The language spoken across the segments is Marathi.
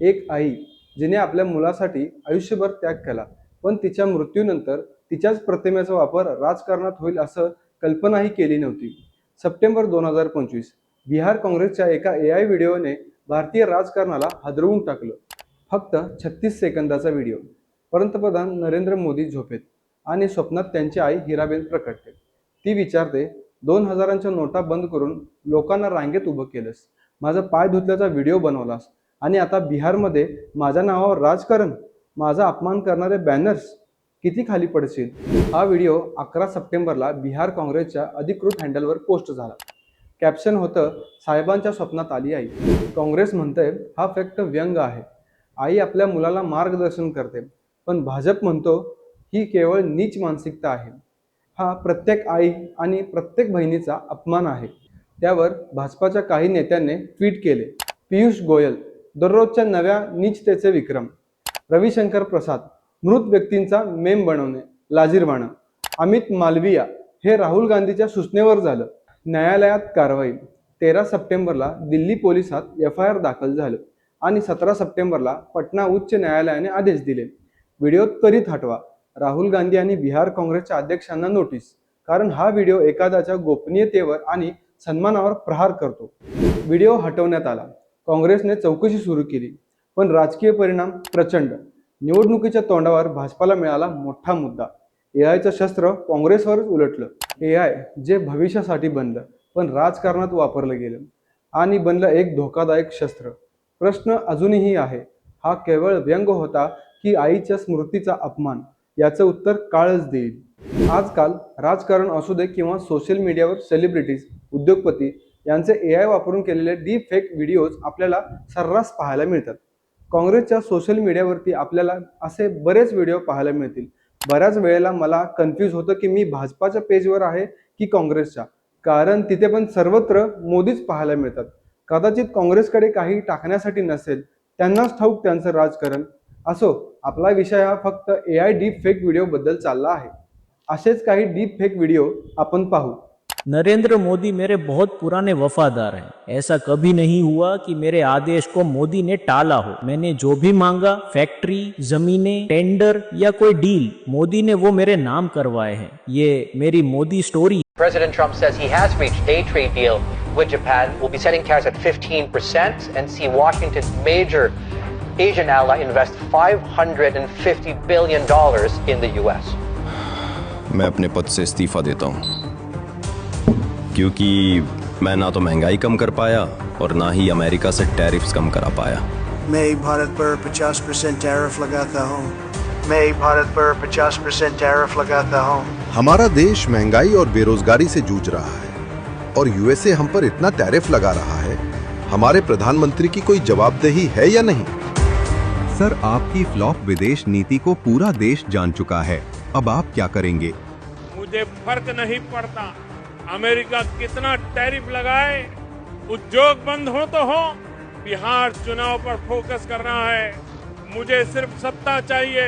एक आई जिने आपल्या मुलासाठी आयुष्यभर त्याग केला. पण तिच्या मृत्यूनंतर तिच्याच प्रतिमेचा वापर राजकारणात होईल असं कल्पनाही केली नव्हती. सप्टेंबर दोन हजार पंचवीस बिहार काँग्रेसच्या एका ए आय व्हिडिओने भारतीय राजकारणाला हादरवून टाकलं. फक्त छत्तीस सेकंदाचा व्हिडिओ. पंतप्रधान नरेंद्र मोदी झोपेत आणि स्वप्नात त्यांची आई हिराबेन प्रकटते. ती विचारते दोन हजारांच्या नोटा बंद करून लोकांना रांगेत उभं केलंस. माझा पाय धुतल्याचा व्हिडिओ बनवलास. आणि आता बिहारमध्ये माझ्या नावावर राजकारण माझा अपमान करणारे बॅनर्स किती खाली पडशील हा व्हिडिओ अकरा सप्टेंबरला बिहार काँग्रेसच्या अधिकृत हँडलवर पोस्ट झाला. कॅप्शन होतं साहेबांच्या स्वप्नात आली आई. काँग्रेस म्हणते हा फक्त व्यंग आहे. आई आपल्या मुलाला मार्गदर्शन करते. पण भाजप म्हणतो ही केवळ नीच मानसिकता आहे. हा प्रत्येक आई आणि प्रत्येक बहिणीचा अपमान आहे. त्यावर भाजपाच्या काही नेत्यांनी ट्विट केले. पियुष गोयल दररोजच्या नव्या निचतेचे विक्रम. रविशंकर प्रसाद मृत व्यक्तींचा मेम बनवणे लाजीरवाणं अमित मालविया हे राहुल गांधीच्या सूचनेवर झालं. न्यायालयात कारवाई. तेरा सप्टेंबरला दिल्ली पोलिसात एफ आय आर दाखल झालं आणि सतरा सप्टेंबरला पटना उच्च न्यायालयाने आदेश दिले. व्हिडिओ त्वरित हटवा. राहुल गांधी आणि बिहार काँग्रेसच्या अध्यक्षांना नोटीस कारण हा व्हिडिओ एखाद्याच्या गोपनीयतेवर आणि सन्मानावर प्रहार करतो. व्हिडिओ हटवण्यात आला. काँग्रेसने चौकशी सुरू केली. पण राजकीय परिणाम प्रचंड. निवडणुकीच्या तोंडावर भाजपाला मिळाला मोठा मुद्दा. ए आयचं शस्त्र काँग्रेसवरच उलटलं. ए आय जे भविष्यासाठी बनलं पण राजकारणात वापरलं गेलं. आणि बनलं एक धोकादायक शस्त्र. प्रश्न अजूनही आहे. हा केवळ व्यंग होता की आईच्या स्मृतीचा अपमान? याचं उत्तर काळच देईल. आजकाल राजकारण असू दे किंवा सोशल मीडियावर सेलिब्रिटीज उद्योगपती यांचे ए आय वापरून केलेले डीप फेक व्हिडिओज आपल्याला सर्रास पाहायला मिळतात. काँग्रेसच्या सोशल मीडियावरती आपल्याला असे बरेच व्हिडिओ पाहायला मिळतील. बऱ्याच वेळेला मला कन्फ्यूज होतं की मी भाजपाच्या पेजवर आहे की काँग्रेसच्या? कारण तिथे पण सर्वत्र मोदीच पाहायला मिळतात. कदाचित काँग्रेसकडे काही टाकण्यासाठी नसेल त्यांनाच ठाऊक त्यांचं राजकारण. असो आपला विषय हा फक्त A I deep fake video बद्दल चालला आहे. असेच काही डीप फेक व्हिडिओ आपण पाहू. नरेंद्र मोदी मेरे बहुत पुराने वफादार हैं ऐसा कभी नहीं हुआ कि मेरे आदेश को मोदी ने टाला हो मैंने जो भी मांगा फैक्ट्री जमीनें टेंडर या कोई डील मोदी ने वो मेरे नाम करवाए हैं ये मेरी Modi story President Trump says he has reached a trade deal with Japan. We'll be setting tariffs at 15% and see Washington's major Asian ally invest $550 billion in the U.S. मैं अपने पद से इस्तीफा देता हूँ क्योंकि मैं ना तो महँगाई कम कर पाया और ना ही अमेरिका से टैरिफ्स कम करा पाया। मैं भारत पर 50 परसेंट टैरिफ लगाता हूँ। मैं भारत पर 50 परसेंट टैरिफ लगाता हूँ। हमारा देश महँगाई और बेरोजगारी से जूझ रहा है और यूएसए हम पर इतना टैरिफ लगा रहा है। हमारे प्रधानमंत्री की कोई जवाबदेही है या नहीं? सर आपकी फ्लॉप विदेश नीति को पूरा देश जान चुका है। अब आप क्या करेंगे? मुझे फ़र्क नहीं पड़ता। अमेरिका कितना टैरिफ लगाए उद्योग बंद हो तो हो बिहार चुनाव पर फोकस करना है। मुझे सिर्फ़ सत्ता चाहिए।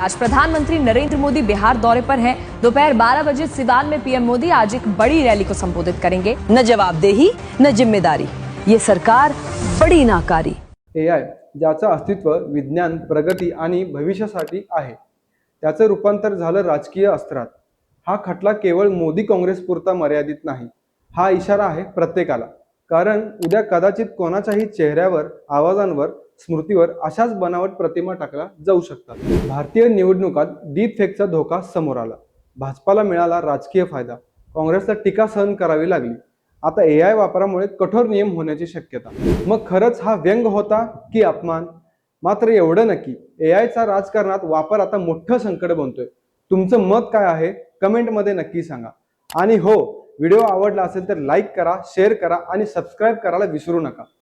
आज प्रधानमंत्री नरेंद्र मोदी बिहार दौरे पर हैं। दोपहर 12 बजे सिवान में पीएम मोदी आज एक बड़ी रैली को संबोधित करेंगे। न जवाबदेही न ज़िम्मेदारी। ये सरकार बड़ी नाकारी। ए आय ज्याचं अस्तित्व विज्ञान प्रगती आणि भविष्यासाठी आहे. त्याचं रूपांतर झालं राजकीय अस्त्रात. हा खटला केवळ मोदी काँग्रेसपुरता मर्यादित नाही. हा इशारा आहे प्रत्येकाला. कारण उद्या कदाचित कोणाच्याही चेहऱ्यावर आवाजांवर स्मृतीवर अशाच बनावट प्रतिमा टाकल्या जाऊ शकतात. भारतीय निवडणुकात डीप फेकचा धोका समोर आला. भाजपाला मिळाला राजकीय फायदा. काँग्रेसला टीका सहन करावी लागली. आता ए आय वापरामुळे कठोर नियम होण्याची शक्यता. मग खरंच हा व्यंग होता की अपमान? मात्र एवढं नक्की. ए आयचा राजकारणात वापर आता मोठं संकट बनतोय. तुमचं मत काय आहे? कमेंटमध्ये नक्की सांगा. आणि हो व्हिडिओ आवडला असेल तर लाईक करा शेअर करा आणि सबस्क्राईब करायला विसरू नका.